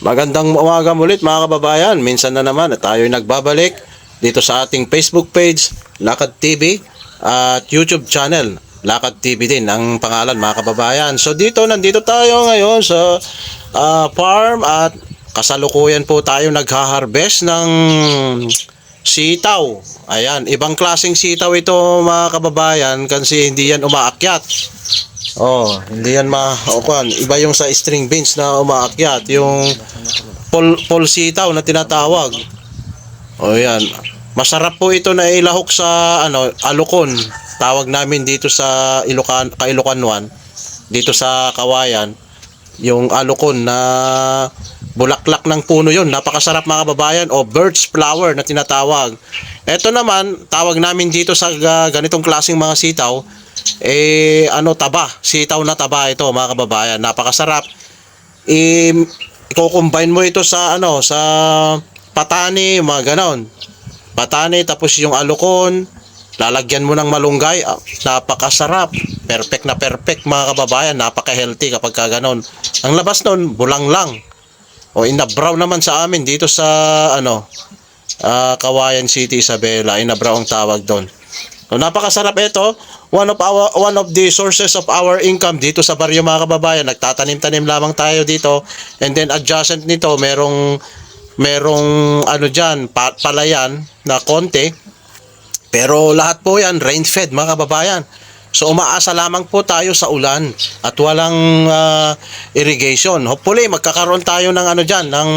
Magandang umaga ulit mga kababayan. Minsan na naman at tayo nagbabalik dito sa ating Facebook page, Lakad TV at YouTube channel, Lakad TV din ang pangalan mga kababayan. So dito, nandito tayo ngayon sa ah, farm at kasalukuyan po tayo nagha-harvest ng sitaw. Ayan, ibang klaseng sitaw ito mga kababayan kasi hindi yan umaakyat. Oh, hindi yan ma okuan. Iba yung sa string beans na umaakyat, yung pol polsitaw na tinatawag. Oh, yan. Masarap po ito na ilahok sa ano, alukon. Tawag namin dito sa Ilocan, Kailocan 1, dito sa Kawayan, yung alukon na bulaklak ng puno yon napakasarap mga kababayan. O birch flower na tinatawag. Ito naman tawag namin dito sa ga- ganitong klaseng mga sitaw eh ano taba. Sitaw na taba ito mga kababayan. Napakasarap. I i-combine mo ito sa ano sa patani mga ganon. Patani tapos yung alukon lalagyan mo ng malunggay. Ah, napakasarap. Perfect na perfect mga kababayan. Napaka-healthy kapag ka ganon. Ang labas nun bulang lang o inabraw naman sa amin dito sa ano ah, Kawayan City Isabela. Inabraw ang tawag doon. So, napakasarap ito. One of our one of the sources of our income dito sa baryo mga kababayan. Nagtatanim-tanim lamang tayo dito. And then adjacent nito merong merong ano diyan pa, palayan na konti. Pero lahat po yan rain fed mga kababayan So umaasa lamang po tayo sa ulan at walang ah, irrigation. Hopefully magkakaroon tayo ng ano diyan, ng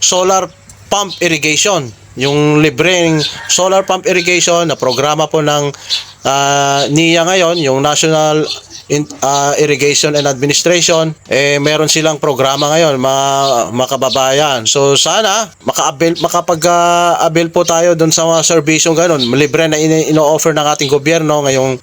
solar pump irrigation. Yung libreng solar pump irrigation na programa po ng ah, NIA ngayon, yung National In- ah, Irrigation and Administration, eh meron silang programa ngayon mga, mga kababayan. So sana maka-avail makapag-avail po tayo doon sa mga serbisyong ganun. Libre na ino-offer ng ating gobyerno ngayong